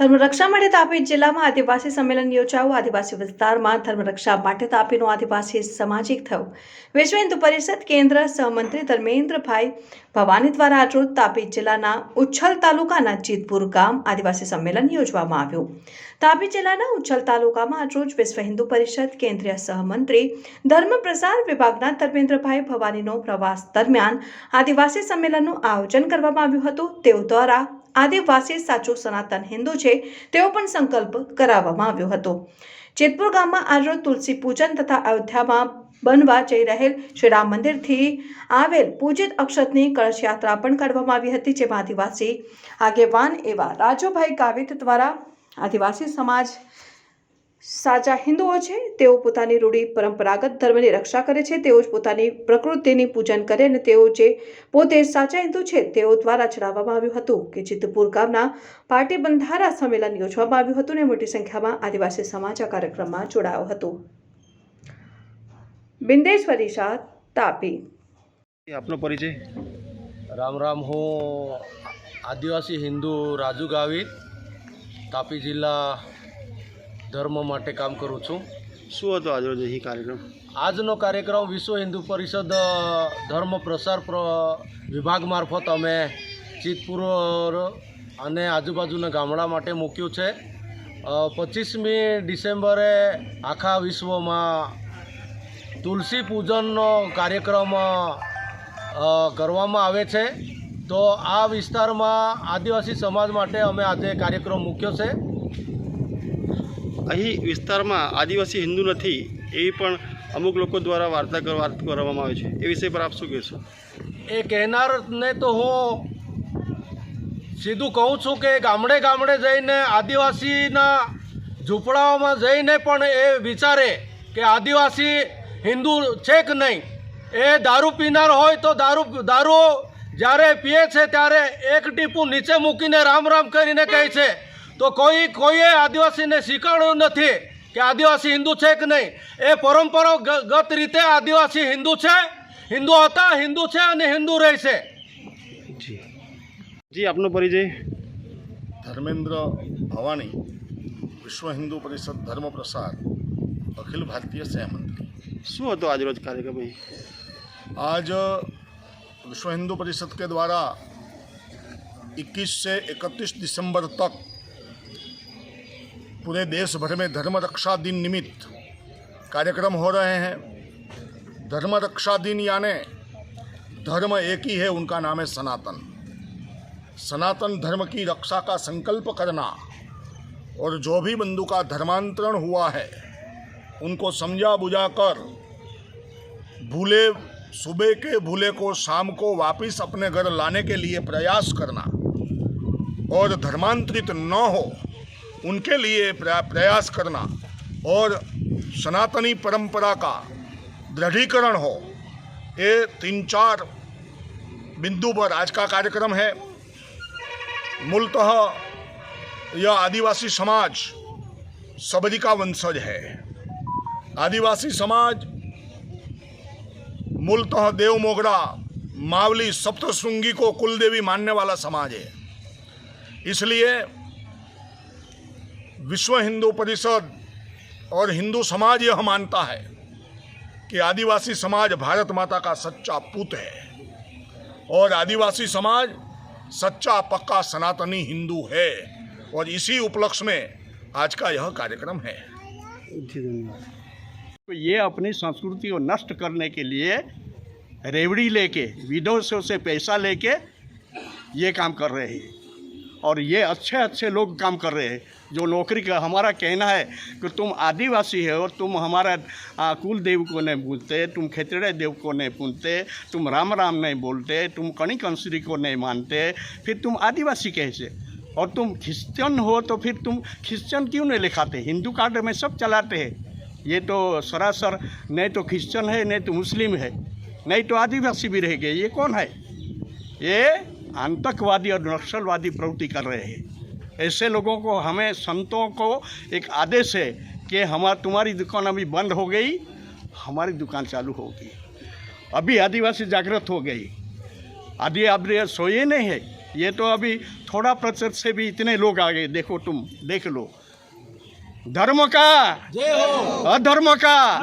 ધર્મરક્ષા માટે તાપી જિલ્લામાં આદિવાસી સંમેલન યોજાયું. આદિવાસી વિસ્તારમાં ધર્મરક્ષા માટે તાપીનો આદિવાસી સામાજિક થયો. વિશ્વ હિન્દુ પરિષદ કેન્દ્ર સહમંત્રી ધર્મેન્દ્રભાઈ ભવાની દ્વારા આજરોજ તાપી જિલ્લાના ઉચ્છલ તાલુકાના જીતપુર ગામ આદિવાસી સંમેલન યોજવામાં આવ્યું. તાપી જિલ્લાના ઉચ્છલ તાલુકામાં આજરોજ વિશ્વ હિન્દુ પરિષદ કેન્દ્રીય સહમંત્રી ધર્મ પ્રસાર વિભાગના ધર્મેન્દ્રભાઈ ભવાનીનો પ્રવાસ દરમિયાન આદિવાસી સંમેલનનું આયોજન કરવામાં આવ્યું હતું. તેઓ દ્વારા આદિવાસી સાચો સનાતન હિન્દુ છે, તેવો પણ સંકલ્પ કરાવવામાં આવ્યો હતો. જેતપુર ગામમાં આજરોજ તુલસી પૂજન તથા અયોધ્યામાં બનવા જઈ રહેલ શ્રી રામ મંદિરથી આવેલ પૂજિત અક્ષતની કળશ યાત્રા પણ કાઢવામાં આવી હતી, જેમાં આદિવાસી આગેવાન એવા રાજુભાઈ કાવિત દ્વારા આદિવાસી સમાજ સાચા હિન્દુઓ છે તેઓ પોતાની રૂઢિ પરંપરાગત ધર્મની રક્ષા કરે છે તેઓ જ પોતાની પ્રકૃતિની પૂજન કરે અને તેઓ જે પોતે સાચા હિન્દુ છે તેઓ દ્વારા જણાવવામાં આવ્યું હતું કે જીતપુર ગામના પાર્ટી બંધારા સંમેલન યોજવામાં આવ્યું હતું અને મોટી સંખ્યામાં આદિવાસી સમાજ આ કાર્યક્રમમાં જોડાયો હતો. બિંદેશ્વરી શાહ તાપી. આપનો પરિચય? રામ રામ હું આદિવાસી હિન્દુ રાજુ ગાવિત તાપી જિલ્લા ધર્મ માટે કામ કરું છું. શું હતો અહીં કાર્યક્રમ? આજનો કાર્યક્રમ વિશ્વ હિન્દુ પરિષદ ધર્મ પ્રસાર પ્ર વિભાગ મારફત અમે ચિતપુર અને આજુબાજુના ગામડા માટે મૂક્યું છે. પચીસમી ડિસેમ્બરે આખા વિશ્વમાં તુલસી પૂજનનો કાર્યક્રમ કરવામાં આવે છે. તો આ વિસ્તારમાં આદિવાસી સમાજ માટે અમે આજે કાર્યક્રમ મૂક્યો છે. અહીં વિસ્તારમાં આદિવાસી હિન્દુ નથી એવી પણ અમુક લોકો દ્વારા વાર્તા વાત કરવામાં આવે છે. એ વિષય પર આપ શું કહેશો? એ કહેનારને તો હું સીધું કહું છું કે ગામડે ગામડે જઈને આદિવાસીના ઝૂંપડાઓમાં જઈને પણ એ વિચારે કે આદિવાસી હિન્દુ છે કે નહીં? એ દારૂ પીનાર હોય તો દારૂ દારૂ જ્યારે પીએ છે ત્યારે એક ટીપું નીચે મૂકીને રામ રામ કરીને કહે છે તો કોઈ કોઈએ આદિવાસીને શીખવાડ્યું નથી કે આદિવાસી હિન્દુ છે કે નહીં એ પરંપરાગત રીતે આદિવાસી હિન્દુ છે હિન્દુ હતા હિન્દુ છે અને હિન્દુ રહેશે જી જી આપનો પરિચય धर्मेंद्र भवानी विश्व हिंदू परिषद धर्म प्रसार अखिल भारतीय सहमंत्री શું હતો આજરોજ કાર્યક્રમ અહીં आज विश्व हिंदू परिषद के द्वारा 21 से 31 दिसंबर तक पूरे देश भर में धर्म रक्षा दिन निमित्त कार्यक्रम हो रहे हैं। धर्म रक्षा दिन यानी धर्म एक ही है, उनका नाम है सनातन। सनातन धर्म की रक्षा का संकल्प करना और जो भी बंधु का धर्मांतरण हुआ है, उनको समझा बुझा कर भूले, सुबह के भूले को शाम को वापस अपने घर लाने के लिए प्रयास करना और धर्मांतरित न हो उनके लिए प्रयास करना और सनातनी परंपरा का दृढ़ीकरण हो। ये तीन चार बिंदु पर आज का कार्यक्रम है। मूलतः यह आदिवासी समाज सबरी का वंशज है। आदिवासी समाज मूलतः देव मोगरा मावली सप्तशृंगी को कुलदेवी मानने वाला समाज है। इसलिए विश्व हिंदू परिषद और हिंदू समाज यह मानता है कि आदिवासी समाज भारत माता का सच्चा पुत है। और आदिवासी समाज सच्चा पक्का सनातनी हिंदू है। और इसी उपलक्ष्य में आज का यह कार्यक्रम है। तो ये अपनी संस्कृति को नष्ट करने के लिए रेवड़ी लेके, विदेशों से पैसा लेके ये काम कर रहे हैं। और ये अच्छे अच्छे लोग काम कर रहे हैं जो नौकरी का हमारा कहना है कि तुम आदिवासी है और तुम हमारा आ, कुल देव को नहीं भूलते तुम खेतड़े देव को नहीं पूजते तुम राम राम नहीं बोलते तुम कणी कंसरी को नहीं मानते फिर तुम आदिवासी कैसे? और तुम क्रिश्चियन हो तो फिर तुम क्रिश्चियन क्यों नहीं लिखाते? हिंदू कार्ड में सब चलाते हैं। ये तो सरासर नहीं तो क्रिश्चियन है नहीं तो मुस्लिम है नहीं तो आदिवासी भी रह गए। ये कौन है? ये आतंकवादी और नक्सलवादी प्रवृत्ति कर रहे हैं। ऐसे लोगों को हमें संतों को एक आदेश है कि हमार तुम्हारी दुकान अभी बंद हो गई हमारी दुकान चालू होगी। अभी आदिवासी जागृत हो गई। आदि आदि सोए नहीं है? ये तो अभी थोड़ा प्रतिशत से भी इतने लोग आ गए। देखो तुम देख लो। धर्म का। अधर्म का।